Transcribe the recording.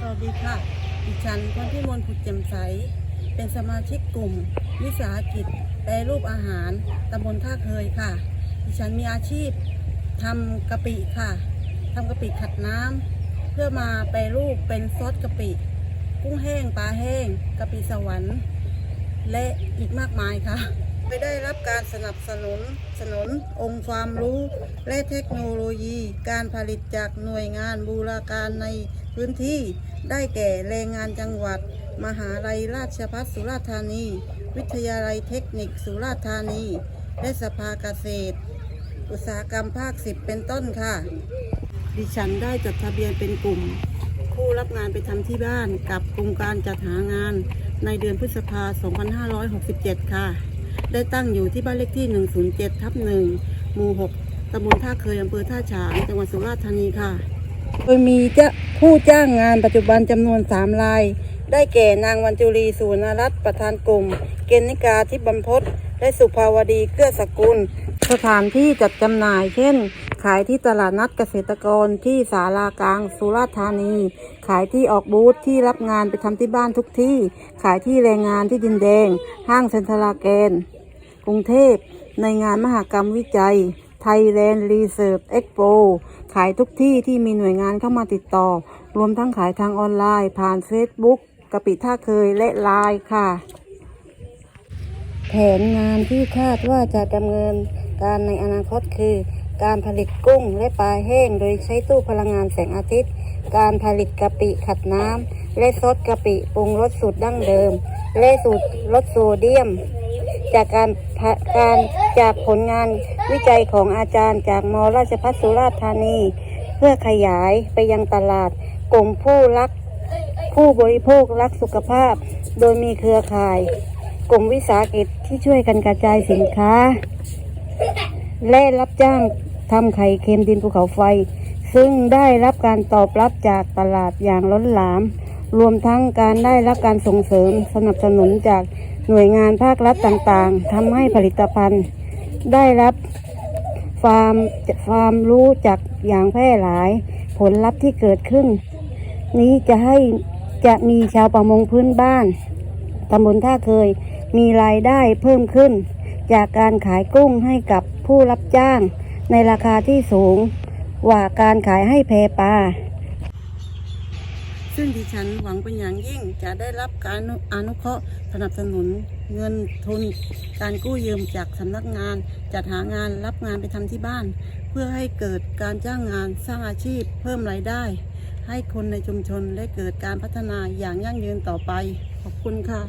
สวัสดีค่ะ ดิฉันพรพิมลผุดแจ่มใส เป็นสมาชิกกลุ่ม วิสาหกิจแปรรูปอาหารตำบลท่าเคยค่ะ ดิฉันมีอาชีพทำกะปิค่ะทำกะปิขัดน้ำเพื่อมาแปรรูปเป็นซอสกะปิ กุ้งแห้งปลาแห้งกะปิสวรรค์ และอีกมากมายค่ะ ไปได้รับการสนับสนุนสนุนองค์ความรู้ และเทคโนโลยี การผลิตจากหน่วยงานบูรการในพื้นที่ ได้แก่แรงงานจังหวัด มหาลัยราชภัฏสุราษฎร์ธานี วิทยาลัยเทคนิคสุราษฎร์ธานี และสภาเกษตร อุตสาหกรรมภาคสิบเป็นต้นค่ะ ดิฉันได้จดทะเบียนเป็นกลุ่ม ผู้รับงานไปทำที่บ้านกับกลุ่มการจัดหางานในเดือนพฤษภา 2567 ค่ะ ได้ตั้งอยู่ที่บ้านเลขที่ 107 ทับ1หมู่ 6ตำบลท่าเคยอำเภอท่าฉาง จังหวัดสุราษฎร์ธานีค่ะ โดยมีเจ้าผู้จ้างงานปัจจุบันจำนวน 3 ราย ได้แก่นางวันจุรีสุวรรณรัตน์ประธานกลุ่ม เกณฑนิกาทิพย์บรรพตและสุภาวดีเกื้อสกุล สถานที่จัดจำหน่าย เช่น ขายที่ตลาดนัดเกษตรกรที่ศาลากลางสุราษฎร์ธานี ขายที่ออกบูธที่รับงานไปทำที่บ้านทุกที่ ขายที่แรงงานที่ดินแดง ห้างเซ็นทรัลแกน กรุงเทพ ในงานมหกรรมวิจัย Thailand Research Expo ขายทุกที่ที่มีหน่วยงานเข้ามาติดต่อ รวมทั้งขายทางออนไลน์ ผ่าน Facebook กะปิท่าเคยและไลน์ค่ะ แผนงานที่คาดว่าจะดำเนินการในอนาคตคือ การผลิตกุ้งและปลาแห้ง โดยใช้ตู้พลังงานแสงอาทิตย์ การผลิตกะปิขัดน้ำและซดกะปิปรุงรสสูตรดั้งเดิม และสูตรลดโซเดียม จากการ การจากผลงานวิจัยของอาจารย์จากมราชภัฏสุราษฎร์ธานี เพื่อขยายไปยังตลาดกลุ่มผู้รักผู้บริโภครักสุขภาพ โดยมีเครือข่าย กลุ่มวิสาหกิจที่ช่วยกันกระจายสินค้า และรับจ้างทำไข่เค็มดินภูเขาไฟ ซึ่งได้รับการตอบรับจากตลาดอย่างล้นหลาม รวมทั้งการได้รับการส่งเสริมสนับสนุนจาก หน่วยงานภาครัฐต่างๆทำให้ผลิตภัณฑ์ ได้รับความความรู้จากอย่างแพร่หลาย ผลลัพธ์ที่เกิดขึ้น นี้จะให้จะมีชาวประมงพื้นบ้านตำบลท่าเคยมีรายได้เพิ่มขึ้น จากการขายกุ้งให้กับผู้รับจ้าง ในราคาที่สูงกว่าการขายให้แพปลา ซึ่งดิฉันหวังเป็นอย่างยิ่งจะได้รับการอนุเคราะห์สนับสนุนเงินทุน การกู้ยืมจากสำนักงาน จัดหางานรับงานไปทำที่บ้าน เพื่อให้เกิดการจ้างงานสร้างอาชีพเพิ่มรายได้ ให้คนในชุมชนและเกิดการพัฒนาอย่างยั่งยืนต่อไป ขอบคุณค่ะ